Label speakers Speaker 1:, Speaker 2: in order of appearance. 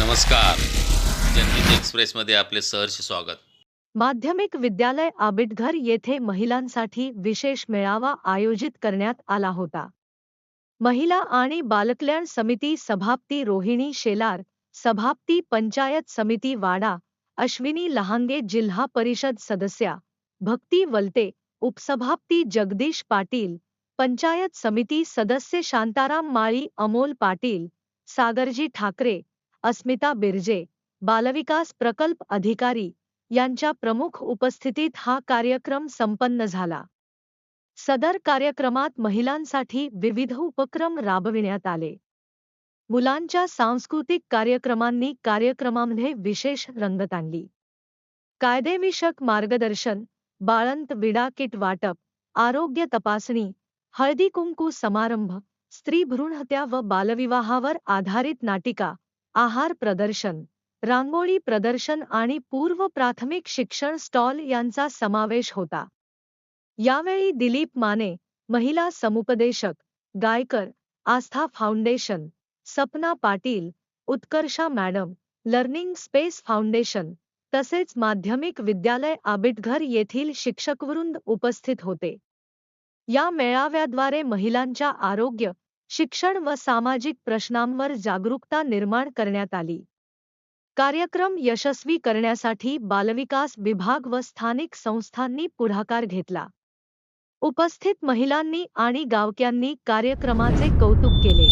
Speaker 1: नमस्कार. जनहित एक्सप्रेसमध्ये आपले सहर्ष स्वागत.
Speaker 2: माध्यमिक विद्यालय आबिटघर येथे महिलांसाठी विशेष मेळावा आयोजित करण्यात आला होता. महिला आणि बालकल्याण समिती सभापती रोहिणी शेलार, सभापती पंचायत समिती वाडा, अश्विनी लहांगे जिल्हा परिषद सदस्या, भक्ती वलते, उपसभापती जगदीश पाटील, पंचायत समिती सदस्य शांताराम माळी, अमोल पाटील, सागरजी ठाकरे अस्मिता बिर्जे बालविकास प्रकल्प अधिकारी यांच्या प्रमुख उपस्थितीत हा कार्यक्रम संपन्न झाला. सदर कार्यक्रमात महिलांसाठी विविध उपक्रम राबविण्यात आले. मुलांच्या सांस्कृतिक कार्यक्रमांनी कार्यक्रमामध्ये विशेष रंगत आणली कायदेविषयक मार्गदर्शन बाळंत विडा किट वाटप आरोग्य तपासणी हळदी कुंकू समारंभ स्त्री भ्रूणहत्या व बालविवाहावर आधारित नाटिका आहार प्रदर्शन रांगोळी प्रदर्शन आणि पूर्व प्राथमिक शिक्षण स्टॉल यांचा समावेश होता. यावेळी दिलीप माने महिला समुपदेशक Gaikar Aastha foundation Sapna Patil Utkarsha madam learning space foundation तसेच माध्यमिक विद्यालय आबिटघर येथील शिक्षकवृंद उपस्थित होते. या मेळाव्याद्वारे महिलांच्या आरोग्य शिक्षण व सामाजिक प्रश्नांवर जागरूकता निर्माण करण्यात आली. कार्यक्रम यशस्वी करण्यासाठी बालविकास विभाग व स्थानिक संस्थांनी पुढाकार घेतला. उपस्थित महिलांनी आणि गावक्यांनी कार्यक्रमाचे कौतुक केले.